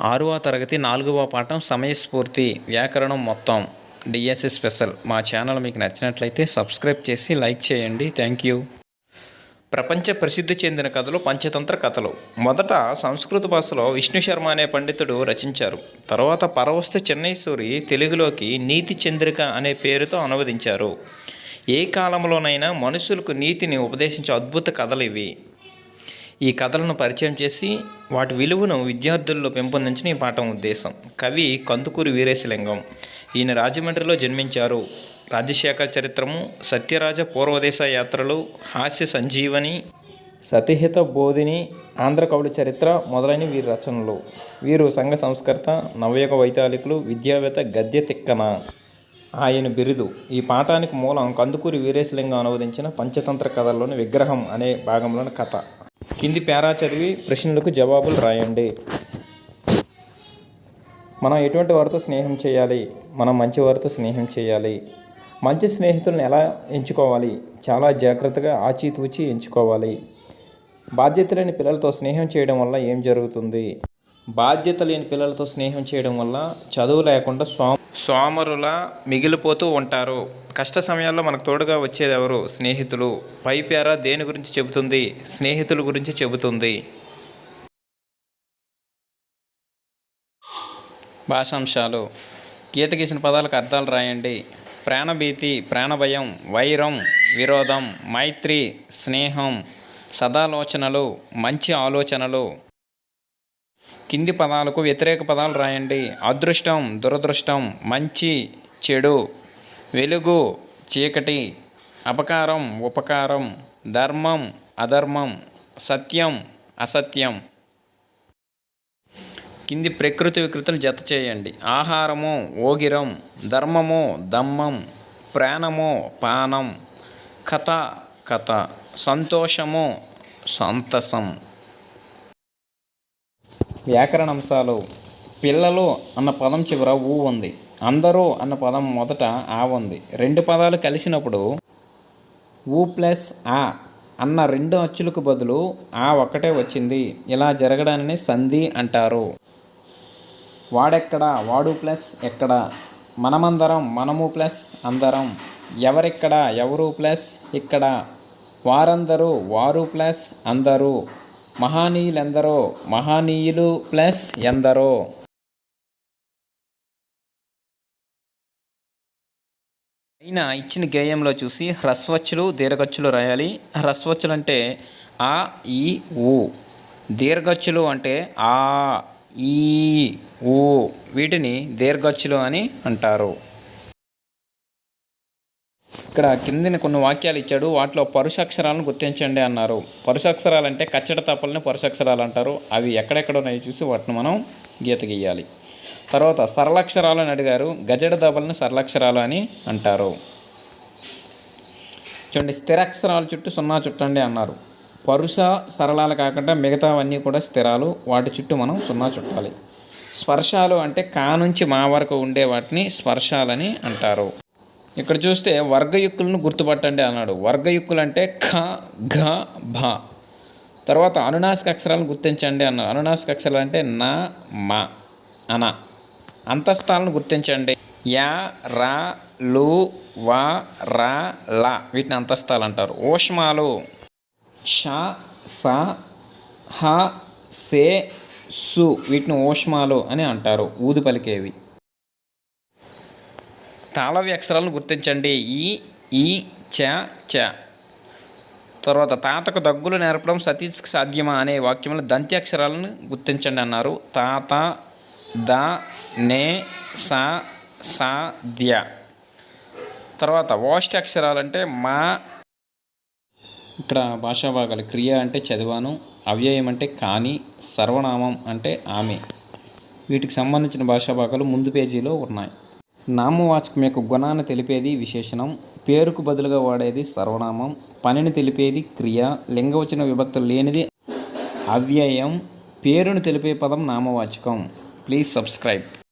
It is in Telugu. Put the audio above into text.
ఆరవ తరగతి నాలుగవ పాఠం సమయస్ఫూర్తి వ్యాకరణం మొత్తం. DSC special. మా ఛానల్ మీకు నచ్చినట్లయితే సబ్స్క్రైబ్ చేసి లైక్ చేయండి. Thank you. ప్రపంచ ప్రసిద్ధి చెందిన కథలు పంచతంత్ర కథలు. మొదట సంస్కృత భాషలో విష్ణు శర్మ అనే పండితుడు రచించారు. తర్వాత పరవస్తు చెన్నైసూరి తెలుగులోకి నీతి చంద్రిక అనే పేరుతో అనువదించారు. ఏ కాలంలోనైనా మనుషులకు నీతిని ఉపదేశించే అద్భుత కథలు ఇవి. ఈ కథలను పరిచయం చేసి వాటి విలువను విద్యార్థుల్లో పెంపొందించిన ఈ పాఠం ఉద్దేశం. కవి కందుకూరి వీరేశలింగం. ఈయన రాజమండ్రిలో జన్మించారు. రాజశేఖర చరిత్రము సత్యరాజ పూర్వదేశ యాత్రలు హాస్య సంజీవని సతిహిత బోధిని ఆంధ్ర కవుల చరిత్ర మొదలైన వీరి రచనలు. వీరు సంఘ సంస్కర్త నవయుగ వైతాళికులు విద్యావేత్త గద్య తిక్కన. ఆయన బిరుదు. ఈ పాఠానికి మూలం కందుకూరి వీరేశలింగం అనువదించిన పంచతంత్ర కథల్లోని విగ్రహం అనే భాగంలోని కథ. కింది పేరా చదివి ప్రశ్నలకు జవాబులు రాయండి. మనం ఎటువంటి వారితో స్నేహం చేయాలి? మనం మంచి వారితో స్నేహం చేయాలి. మంచి స్నేహితులను ఎలా ఎంచుకోవాలి? చాలా జాగ్రత్తగా ఆచితూచి ఎంచుకోవాలి. బాధ్యత లేని పిల్లలతో స్నేహం చేయడం వల్ల ఏం జరుగుతుంది? బాధ్యత లేని పిల్లలతో స్నేహం చేయడం వల్ల చదువు లేకుండా స్వామి సోమరులా మిగిలిపోతూ ఉంటారు. కష్ట సమయాల్లో మనకు తోడుగా వచ్చేది ఎవరు స్నేహితులు. పై పేర దేని గురించి చెబుతుంది? స్నేహితుల గురించి చెబుతుంది. భాషాంశాలు. గీత గీసిన పదాలకు అర్థాలు రాయండి. ప్రాణభీతి ప్రాణభయం వైరం విరోధం మైత్రి స్నేహం సదాలోచనలు మంచి ఆలోచనలు. కింది పదాలకు వ్యతిరేక పదాలు రాయండి. అదృష్టం దురదృష్టం మంచి చెడు వెలుగు చీకటి అపకారం ఉపకారం ధర్మం అధర్మం సత్యం అసత్యం. కింది ప్రకృతి వికృతులు జత చేయండి. ఆహారము ఓగిరం ధర్మము దమ్మం ప్రాణము పానం కథ కథ సంతోషము సంతసం. వ్యాకరణంశాలు పిల్లలు అన్న పదం చివర ఊ ఉంది. అందరూ అన్న పదం మొదట ఆ ఉంది. రెండు పదాలు కలిసినప్పుడు ఊ ప్లస్ ఆ అన్న రెండు అచ్చులకు బదులు ఆ ఒక్కటే వచ్చింది. ఇలా జరగడాన్ని సంధి అంటారు. వాడెక్కడ? వాడు ప్లస్ ఎక్కడ? మనమందరం మనము ప్లస్ అందరం. ఎవరెక్కడ? ఎవరు ప్లస్ ఇక్కడ? వారందరూ వారు ప్లస్ అందరూ. మహానీయులెందరో? మహానీయులు ప్లస్ ఎందరో? అయినా ఇచ్చిన గేయంలో చూసి హ్రస్వచ్చులు దీర్ఘచ్చులు రాయాలి. హ్రస్వచ్చులు అంటే ఆ ఈ ఊ. దీర్ఘచ్చులు అంటే ఆ ఈ ఊ. వీటిని దీర్ఘచ్చులు అని అంటారు. ఇక్కడ కిందిన కొన్ని వాక్యాలు ఇచ్చాడు. వాటిలో పరుషాక్షరాలను గుర్తించండి అన్నారు. పరుషాక్షరాలు అంటే కచ్చడ తప్పలని పరుషాక్షరాలు అంటారు. అవి ఎక్కడెక్కడ ఉన్నాయో చూసి వాటిని మనం గీత గీయాలి. తర్వాత సరళాక్షరాలు అని అడిగారు. గజడ దబలను సరళాక్షరాలు అని అంటారు. చూడండి స్థిరాక్షరాల చుట్టూ సున్నా చుట్టండి అన్నారు. పరుష సరళాలు కాకుండా మిగతావన్నీ కూడా స్థిరాలు. వాటి చుట్టూ మనం సున్నా చుట్టాలి. స్పర్శాలు అంటే కా నుంచి మా వరకు ఉండే వాటిని స్పర్శాలని అంటారు. ఇక్కడ చూస్తే వర్గయుక్కులను గుర్తుపట్టండి అన్నాడు. వర్గయుక్కులు అంటే ఖ ఘ భ. తర్వాత అనునాసిక అక్షరాలను గుర్తించండి అన్నాడు. అనునాసిక అక్షరాలు అంటే నా మా అన. అంతస్తాలను గుర్తించండి. యా రా లు వా రా లా. వీటిని అంతస్తాలు అంటారు. ఊష్మాలు ష స హ సే సు. వీటిని ఊష్మాలు అని అంటారు. ఊదు పలికేవి. తాళవ్య అక్షరాలను గుర్తించండి. ఈ ఈ చ చ. తర్వాత తాతకు దగ్గులు నేర్పడం సతీష్కి సాధ్యమా అనే వాక్యంలో దంత్యాక్షరాలను గుర్తించండి అన్నారు. తాత ద నే సా సా ద్య తర్వాత వాష్ట అక్షరాలంటే మా. ఇక్కడ భాషా భాగాలు క్రియ అంటే చదివాను అవ్యయం అంటే కానీ సర్వనామం అంటే ఆమె. వీటికి సంబంధించిన భాషా భాగాలు ముందు పేజీలో ఉన్నాయి. నామవాచకం యొక్క గుణాన్ని తెలిపేది విశేషణం పేరుకు బదులుగా వాడేది సర్వనామం పనిని తెలిపేది క్రియ లింగవచన విభక్తులు లేనిది అవ్యయం పేరును తెలిపే పదం నామవాచకం. Please subscribe